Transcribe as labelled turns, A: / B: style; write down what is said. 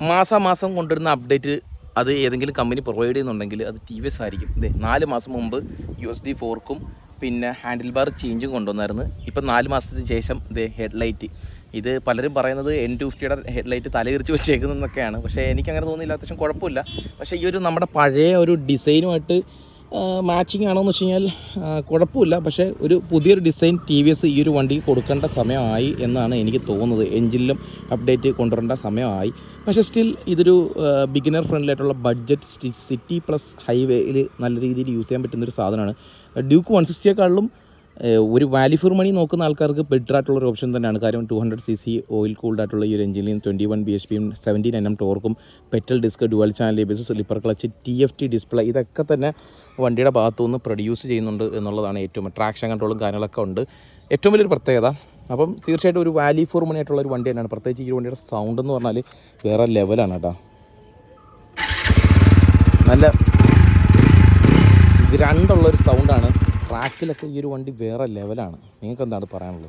A: മാസാമാസം കൊണ്ടുവരുന്ന അപ്ഡേറ്റ് അത് ഏതെങ്കിലും കമ്പനി പ്രൊവൈഡ് ചെയ്യുന്നുണ്ടെങ്കിൽ അത് ടി വി എസ് ആയിരിക്കും. ഇതേ നാല് മാസം മുമ്പ് യു എസ് ഡി ഫോർക്കും പിന്നെ ഹാൻഡിൽ ബാർ ചേഞ്ചും കൊണ്ടുവന്നായിരുന്നു. ഇപ്പം നാല് മാസത്തിന് ശേഷം ഇതേ ഹെഡ്ലൈറ്റ് ഇത് പലരും പറയുന്നത് എൻ ടു ഫിഫ്റ്റിയുടെ ഹെഡ്ലൈറ്റ് തലകിരിച്ച് വെച്ചേക്കുന്നതൊക്കെയാണ് പക്ഷേ എനിക്കങ്ങനെ തോന്നിയില്ല. അത്യാവശ്യം കുഴപ്പമില്ല. പക്ഷേ ഈ ഒരു നമ്മുടെ പഴയ ഒരു ഡിസൈനുമായിട്ട് മാച്ചിങ് ആണോന്ന് വെച്ച് കഴിഞ്ഞാൽ കുഴപ്പമില്ല. പക്ഷേ ഒരു പുതിയൊരു ഡിസൈൻ ടി വി എസ് ഈ ഒരു വണ്ടി കൊടുക്കേണ്ട സമയമായി എന്നാണ് എനിക്ക് തോന്നുന്നത്. എഞ്ചിനിലും അപ്ഡേറ്റ് കൊണ്ടുവരേണ്ട സമയമായി. പക്ഷേ സ്റ്റിൽ ഇതൊരു ബിഗിനർ ഫ്രണ്ട്ലി ആയിട്ടുള്ള ബഡ്ജറ്റ് സിറ്റി പ്ലസ് ഹൈവേയിൽ നല്ല രീതിയിൽ യൂസ് ചെയ്യാൻ പറ്റുന്നൊരു സാധനമാണ്. ഡ്യൂക്ക് വൺ സിക്സ്റ്റിയെക്കാളിലും ഒരു വാല്യൂ ഫോർ മണി നോക്കുന്ന ആൾക്കാർക്ക് ബെറ്റർ ആയിട്ടുള്ള ഒരു ഓപ്ഷൻ തന്നെയാണ്. കാരണം two hundred C C oil cooled ആയിട്ടുള്ള ഈ ഒരു എഞ്ചിനിൽ ട്വന്റി വൺ ബി എച്ച് പിയും seventeen N M ടോർക്കും petal disc dual channel base slipper clutch T F T display ഇതൊക്കെ തന്നെ വണ്ടിയുടെ ഭാഗത്തു നിന്ന് പ്രൊഡ്യൂസ് ചെയ്യുന്നുണ്ട് എന്നുള്ളതാണ് ഏറ്റവും ട്രാക്ഷൻ കൺട്രോളും കാര്യങ്ങളൊക്കെ ഉണ്ട്. ഏറ്റവും വലിയൊരു പ്രത്യേകത. അപ്പം തീർച്ചയായിട്ടും ഒരു വാല്യൂ ഫോർ മണി ആയിട്ടുള്ള ഒരു വണ്ടി തന്നെയാണ്. പ്രത്യേകിച്ച് ഈ വണ്ടിയുടെ സൗണ്ട് എന്ന് പറഞ്ഞാൽ വേറെ ലെവലാണ് കേട്ടോ. നല്ല ഗ്രണ്ടുള്ളൊരു സൗണ്ടാണ് ട്രാക്കിലൊക്കെ ഈ ഒരു വണ്ടി വേറെ ലെവലാണ് നിങ്ങൾക്ക് എന്താണ് പറയാനുള്ളത്?